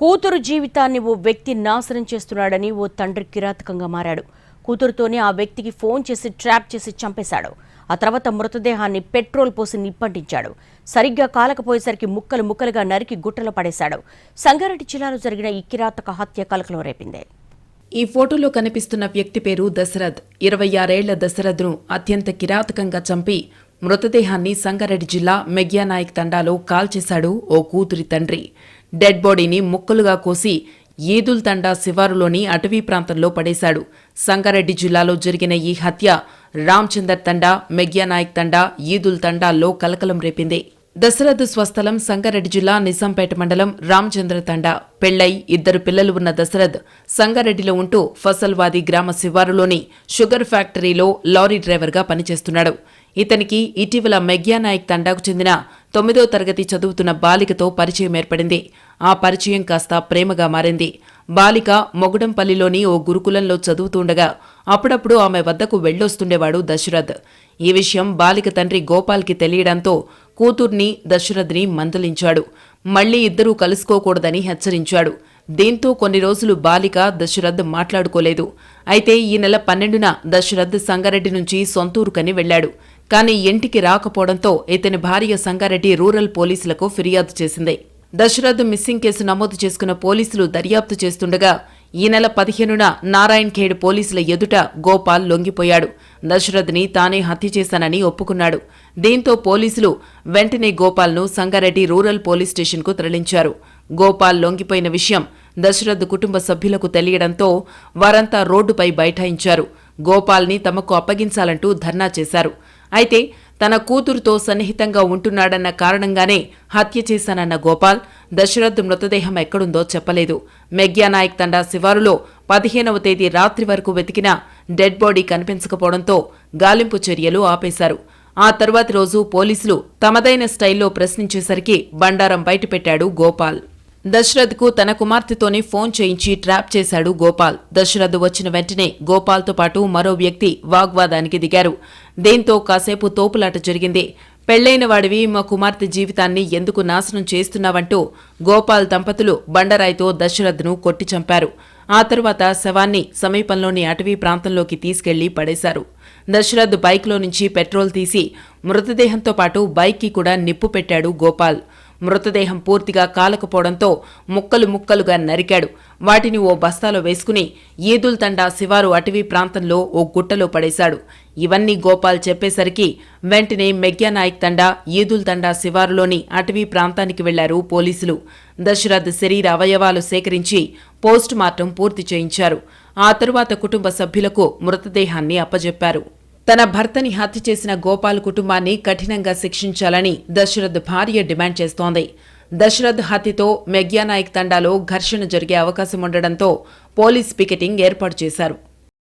కూతురు జీవితాన్ని ఓ వ్యక్తి నాశనం చేస్తున్నాడని ఓ తండ్రి కిరాతకంగా మారాడు. కూతురుతోనే ఆ వ్యక్తికి ఫోన్ చేసి ట్రాప్ చేసి చంపేశాడు. ఆ తర్వాత మృతదేహాన్ని పెట్రోల్ పోసి నిప్పంటించాడు. సరిగ్గా కాలకపోయేసరికి ముక్కలు ముక్కలుగా నరికి గుట్టలు పడేశాడు. సంగారెడ్డి జిల్లాలో జరిగిన ఈ కిరాతక హత్య కలకలం రేపింది. ఈ ఫోటోలో కనిపిస్తున్న వ్యక్తి పేరు దశరథ్. ఇరవై ఆరేళ్ళ దశరథ్ను అత్యంత కిరాతకంగా చంపి మృతదేహాన్ని సంగారెడ్డి జిల్లా మెగ్యానాయక్ తండాలో కాల్చేశాడు ఓ కూతురి తండ్రి. డెడ్ బాడీని ముక్కలుగా కోసి ఈదుల్ తండా శివారులోని అటవీ ప్రాంతంలో పడేశాడు. సంగారెడ్డి జిల్లాలో జరిగిన ఈ హత్య రామ్చందర్ తండా మెగ్యానాయక్ తండా ఈదుల్ తండాల్లో కలకలం రేపింది. దశరథ స్వస్థలం సంగారెడ్డి జిల్లా నిజాంపేట మండలం రామచంద్ర తండా. పెళ్ళై ఇద్దరు పిల్లలు ఉన్న దశరథ్ సంగారెడ్డిలో ఉంటూ ఫసల్వాది గ్రామ శివారులోని షుగర్ ఫ్యాక్టరీలో లారీ డ్రైవర్గా పనిచేస్తున్నాడు. ఇతనికి ఇటీవల మెగ్యానాయక్ తండాకు చెందిన తొమ్మిదో తరగతి చదువుతున్న బాలికతో పరిచయం ఏర్పడింది. ఆ పరిచయం కాస్త ప్రేమగా మారింది. బాలిక మొగుడంపల్లిలోని ఓ గురుకులంలో చదువుతుండగా అప్పుడప్పుడు ఆమె వద్దకు వెళ్ళొస్తుండేవాడు దశరథ్. ఈ విషయం బాలిక తండ్రి గోపాల్కి తెలియడంతో కూతుర్ని దశరథ్ని మందలించాడు. మళ్ళీ ఇద్దరూ కలుసుకోకూడదని హెచ్చరించాడు. దీంతో కొన్ని రోజులు బాలిక దశరథ్ మాట్లాడుకోలేదు. అయితే ఈ నెల పన్నెండున దశరథ్ సంగారెడ్డి నుంచి సొంతూరుకని వెళ్ళాడు కానీ ఇంటికి రాకపోవడంతో ఇతని భార్య సంగారెడ్డి రూరల్ పోలీసులకు ఫిర్యాదు చేసింది. దశరథ్ మిస్సింగ్ కేసు నమోదు చేసుకున్న పోలీసులు దర్యాప్తు చేస్తుండగా ఈ నెల పదిహేనున నారాయణ్ ఖేడ్ పోలీసుల ఎదుట గోపాల్ లొంగిపోయాడు. దశరథ్ని తానే హత్య చేశానని ఒప్పుకున్నాడు. దీంతో పోలీసులు వెంటనే గోపాల్ను సంగారెడ్డి రూరల్ పోలీస్ స్టేషన్కు తరలించారు. గోపాల్ లొంగిపోయిన విషయం దశరథ్ కుటుంబ సభ్యులకు తెలియడంతో వారంతా రోడ్డుపై బైఠాయించారు. గోపాల్ని తమకు అప్పగించాలంటూ ధర్నా చేశారు. అయితే తన కూతురుతో సన్నిహితంగా ఉంటున్నాడన్న కారణంగానే హత్య చేశానన్న గోపాల్ దశరథ్ మృతదేహం ఎక్కడుందో చెప్పలేదు. మెగ్యానాయక్ తండా శివారులో పదిహేనవ తేదీ రాత్రి వరకు వెతికినా డెడ్ బాడీ కనిపించకపోవడంతో గాలింపు చర్యలు ఆపేశారు. ఆ తర్వాతి రోజు పోలీసులు తమదైన స్టైల్లో ప్రశ్నించేసరికి బండారం బయటపెట్టాడు గోపాల్. దశరథ్కు తన కుమార్తెతోనే ఫోన్ చేయించి ట్రాప్ చేశాడు గోపాల్. దశరథ్ వచ్చిన వెంటనే గోపాల్తో పాటు మరో వ్యక్తి వాగ్వాదానికి దిగారు. దీంతో కాసేపు తోపులాట జరిగింది. పెళ్ళైన వాడివి మా కుమార్తె జీవితాన్ని ఎందుకు నాశనం చేస్తున్నావంటూ గోపాల్ దంపతులు బండరాయితో దశరథ్ను కొట్టి చంపారు. ఆ తరువాత శవాన్ని సమీపంలోని అటవీ ప్రాంతంలోకి తీసుకెళ్ళి పడేశారు. దశరథ్ బైక్లో నుంచి పెట్రోల్ తీసి మృతదేహంతో పాటు బైక్కి కూడా నిప్పు పెట్టాడు గోపాల్. మృతదేహం పూర్తిగా కాలకపోవడంతో ముక్కలు ముక్కలుగా నరికాడు. వాటిని ఓ బస్తాలో వేసుకుని ఈదుల్ తండా శివారు అటవీ ప్రాంతంలో ఓ గుట్టలో పడేశాడు. ఇవన్నీ గోపాల్ చెప్పేసరికి వెంటనే మెగ్యానాయక్ తండా ఈదుల్ తండా శివారులోని అటవీ ప్రాంతానికి వెళ్ళారు పోలీసులు. దశరథ్ శరీర అవయవాలు సేకరించి పోస్టుమార్టం పూర్తి చేయించారు. ఆ తరువాత కుటుంబ సభ్యులకు మృతదేహాన్ని అప్పజెప్పారు. తన భర్తని హత్య చేసిన గోపాల్ కుటుంబాన్ని కఠినంగా శిక్షించాలని దశరథ్ భార్య డిమాండ్ చేస్తోంది. దశరథ్ హత్యతో మెగ్యానాయక్ తండాలో ఘర్షణ జరిగే అవకాశం ఉండడంతో పోలీస్ పికెటింగ్ ఏర్పాటు చేశారు.